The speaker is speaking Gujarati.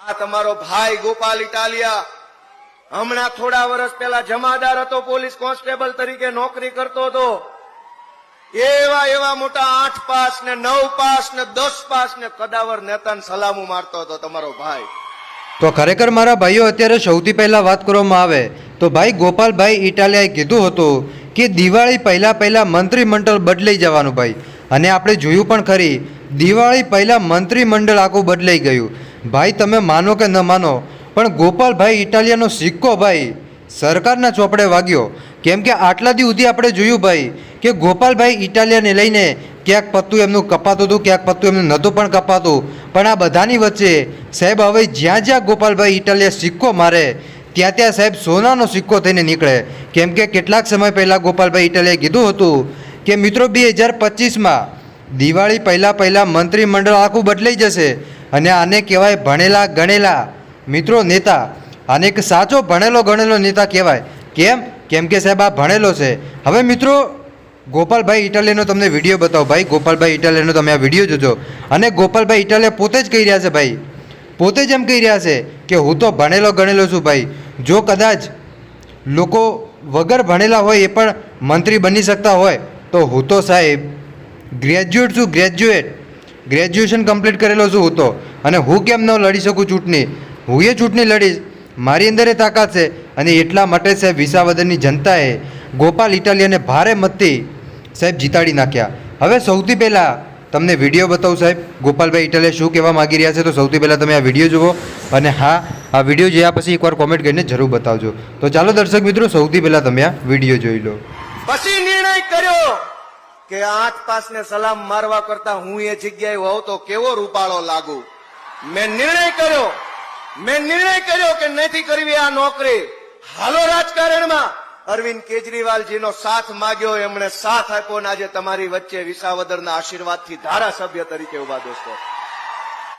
આ તમારો ભાઈ ગોપાલ ઇટાલિયા. હમણાં થોડા વર્ષ પહેલા જમાદાર હતો, પોલીસ કોન્સ્ટેબલ તરીકે નોકરી કરતો હતો. એવા એવા મોટા આઠ પાસ ને નવ પાસ ને દસ પાસ ને કદાવર નેતાને સલામું મારતો હતો તમારો ભાઈ. તો ખરેખર મારા ભાઈઓ, અત્યારે સૌથી પહેલા વાત કરવામાં આવે, તો ભાઈ ગોપાલભાઈ ઇટાલિયાએ કીધું હતું કે દિવાળી પહેલાં પહેલાં મંત્રીમંડળ બદલાઈ જવાનું ભાઈ. અને આપણે જોયું પણ ખરી, દિવાળી પહેલાં મંત્રીમંડળ આખું બદલાઈ ગયું. ભાઈ, તમે માનો કે ન માનો, પણ ગોપાલભાઈ ઇટાલિયાનો સિક્કો ભાઈ, સરકારના ચોપડે વાગ્યો. કેમ કે આટલા દી સુધી આપણે જોયું ભાઈ, કે ગોપાલભાઈ ઇટાલિયાને લઈને ક્યાંક પત્તું એમનું કપાતું હતું, ક્યાંક પત્તું એમનું નહોતું પણ કપાતું. પણ આ બધાની વચ્ચે, સાહેબ, હવે જ્યાં જ્યાં ગોપાલભાઈ ઇટાલિયા સિક્કો મારે, ત્યાં ત્યાં સાહેબ સોનાનો સિક્કો થઈને નીકળે. કેમ કે કેટલાક સમય પહેલાં ગોપાલભાઈ ઇટાલિયાએ કીધું હતું કે, મિત્રો, બે હજાર પચીસમાં દિવાળી પહેલાં પહેલાં મંત્રીમંડળ આખું બદલાઈ જશે. અને આને કહેવાય ભણેલા ગણેલા મિત્રો નેતા. આને એક સાચો ભણેલો ગણેલો નેતા કહેવાય. કેમ? કેમ કે સાહેબ, આ ભણેલો છે. હવે મિત્રો, ગોપાલભાઈ ઇટાલિયનો તમને વીડિયો બતાવો. ભાઈ, ગોપાલભાઈ ઇટાલિયનો તમે આ વીડિયો જોજો. અને ગોપાલભાઈ ઇટાલિયા પોતે જ કહી રહ્યા છે ભાઈ. પોતે જ એમ કહી રહ્યા છે કે હું તો ભણેલો ગણેલો છું ભાઈ. જો કદાચ લોકો વગર ભણેલા હોય એ પણ મંત્રી બની શકતા હોય, તો હું તો સાહેબ ગ્રેજ્યુએટ છું ગ્રેજ્યુએટ ગ્રેજ્યુએશન કમ્પ્લીટ કરેલો છું હું તો. અને હું કેમ ન લડી શકું ચૂંટણી? હું એ ચૂંટણી લડીશ. મારી અંદર એ તાકાત છે અને એટલા માટે સાહેબ વિસાવદરની જનતાએ ગોપાલ ઇટાલિયાને ભારે મતથી સાહેબ જીતાડી નાખ્યા. હવે સૌથી પહેલાં તમને વીડિયો બતાવું સાહેબ. ગોપાલભાઈ ઇટાલિયા શું કહેવા માગી રહ્યા છે તો સૌથી પહેલાં તમે આ વીડિયો જુઓ અને હા, આ વીડિયો જોયા પછી એકવાર કોમેન્ટ કરીને જરૂર બતાવજો. તો ચાલો દર્શક મિત્રો, સૌથી પહેલાં તમે આ વીડિયો જોઈ લો. પછી નિર્ણય કર્યો. કે આઠ પાસ ને સલામ મારવા કરતા હું એ જગ્યાએ હોઉં તો કેવો રૂપાળો લાગુ? મેં નિર્ણય કર્યો. મેં નિર્ણય કર્યો કે નથી કરવી આ નોકરી. હાલો રાજકારણમાં. અરવિંદ કેજરીવાલજીનો સાથ માગ્યો, એમણે સાથ આપ્યો ને આજે તમારી વચ્ચે વિસાવદરના આશીર્વાદથી ધારાસભ્ય તરીકે ઊભા દોસ્તો